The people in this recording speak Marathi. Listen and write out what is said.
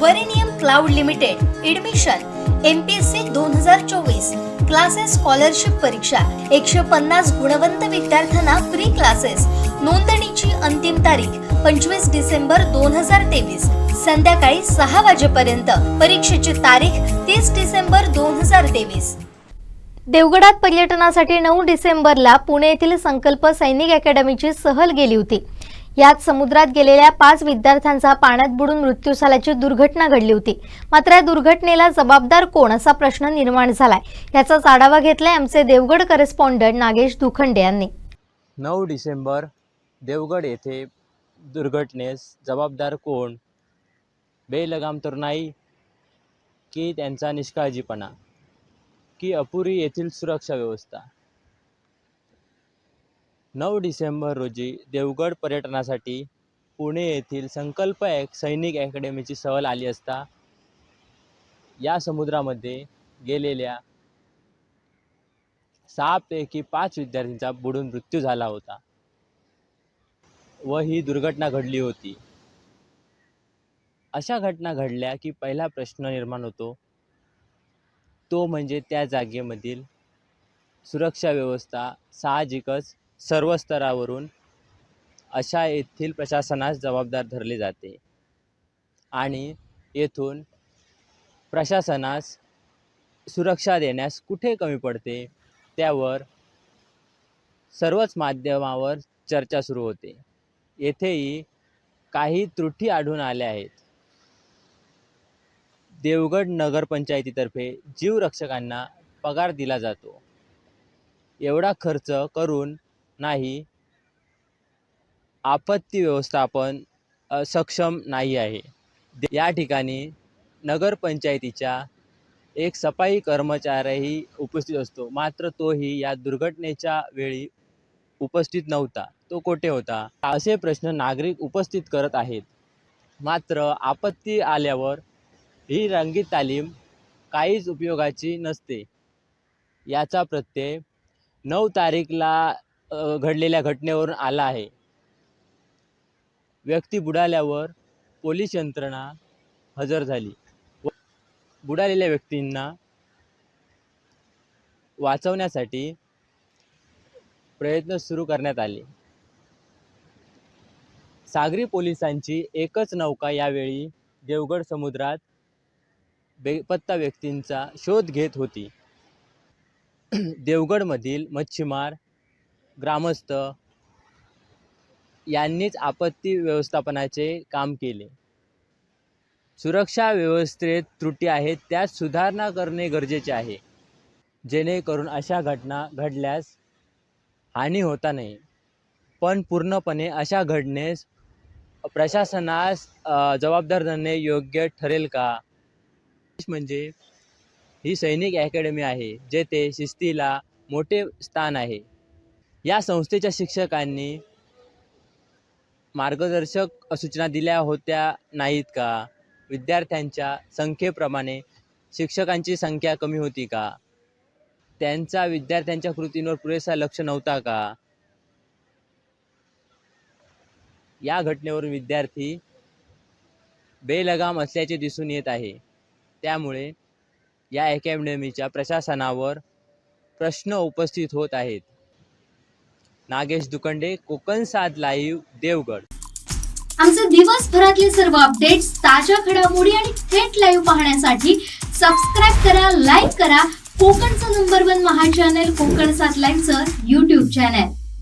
वरिनियम cloud limited admission M P S C दोन हजार चोवीस क्लासेस स्कॉलरशिप परीक्षा एकशे पन्नास गुणवंत विद्यार्थ्यांना फ्री क्लासेस नोंदणीची अंतिम तारीख पंचवीस डिसेंबर दोन हजार तेवीस संध्याकाळी सहा वाजेपर्यंत. परीक्षेची तारीख तीस डिसेंबर दोन हजार तेवीस. देवगडात पर्यटनासाठी नऊ डिसेंबरला पुणे येथील संकल्प सैनिक अकॅडमीची सहल गेली होती. यात समुद्रात गेलेल्या पाच विद्यार्थ्यांचा पाण्यात बुडून मृत्यू झाल्याची दुर्घटना घडली होती. मात्र या दुर्घटनेला जबाबदार कोण असा प्रश्न निर्माण झालाय याचाच आढावा घेतलाय आमचे देवगड करेस्पॉन्डंट नागेश दुखंडे यांनी. नऊ डिसेंबर देवगड येथे दुर्घटनेस जबाबदार कोण? बेलगाम तर नाही की त्यांचा निष्काळजीपणा की अपुरी येथील सुरक्षा व्यवस्था? नऊ डिसेंबर रोजी देवगड पर्यटनासाठी पुणे येथील संकल्प एक सैनिक अकॅडमीची सहल आली असता या समुद्रामध्ये गेलेल्या सहापैकी पाच विद्यार्थ्यांचा बुडून मृत्यू झाला होता व ही दुर्घटना घडली होती. अशा घटना घडल्या की पहिला प्रश्न निर्माण होतो तो म्हणजे त्या जागेमधील सुरक्षा व्यवस्था साहजिकच सर्व स्तरावरून अशा येथील प्रशासनास जबाबदार धरले जाते. आणि येथून प्रशासनास सुरक्षा देण्यास कुठे कमी पडते त्यावर सर्वच माध्यमावर चर्चा सुरू होते. येथेही काही त्रुटी आढळून आल्या आहेत. देवगड नगरपंचायतीतर्फे जीवरक्षकांना पगार दिला जातो. एवढा खर्च करून नाही. आपत्ती व्यवस्थापन सक्षम नाही आहे. या ठिकाणी नगरपंचायतीच्या एक सफाई कर्मचारीही उपस्थित असतो. मात्र तोही या दुर्घटनेच्या वेळी उपस्थित नव्हता. तो कोठे होता? असे प्रश्न नागरिक उपस्थित करत आहेत. मात्र आपत्ती आल्यावर ही रंगीत तालीम काहीच उपयोगाची नसते. याचा प्रत्यय नऊ तारीखला घडलेल्या घटनेवरून आला आहे. व्यक्ती बुडाल्यावर पोलीस यंत्रणा हजर झाली. व बुडालेल्या व्यक्तींना वाचवण्यासाठी प्रयत्न सुरू करण्यात आले. सागरी पोलिसांची एकच नौका यावेळी देवगड समुद्रात बेपत्ता व्यक्तींचा शोध घेत होती. देवगडमधील मच्छीमार ग्रामस्थ यांनीच आपत्ती व्यवस्थापनाचे काम केले. सुरक्षा व्यवस्थेत त्रुटी आहेत त्यात सुधारणा करणे गरजेचे आहे. जेणेकरून अशा घटना घडल्यास हानी होता नाही. पण पूर्णपणे अशा घडणेस प्रशासनास जबाबदार धरणे योग्य ठरेल का? म्हणजे ही सैनिक अकॅडमी आहे जेथे शिस्तीला मोठे स्थान आहे. या संस्थेच्या शिक्षकांनी मार्गदर्शक सूचना दिल्या होत्या नाहीत का? विद्यार्थ्यांच्या संख्येप्रमाणे शिक्षकांची संख्या कमी होती का? त्यांचा विद्यार्थ्यांच्या कृतींवर पुरेसा लक्ष नव्हता का? या घटनेवरून विद्यार्थी बेलगाम असल्याचे दिसून येत आहे. त्यामुळे या अकॅडमीच्या प्रशासनावर प्रश्न उपस्थित होत आहेत. नागेश दुकंडे कोकण सात लाईव्ह देवगड. आमचे दिवसभरातले सर्व अपडेट्स ताज्या घडामोडी आणि थेट लाईव्ह पाहण्यासाठी सबस्क्राईब करा लाईक करा कोकणचं नंबर वन महा चॅनल कोकण सात लाईव्हचं युट्यूब चॅनल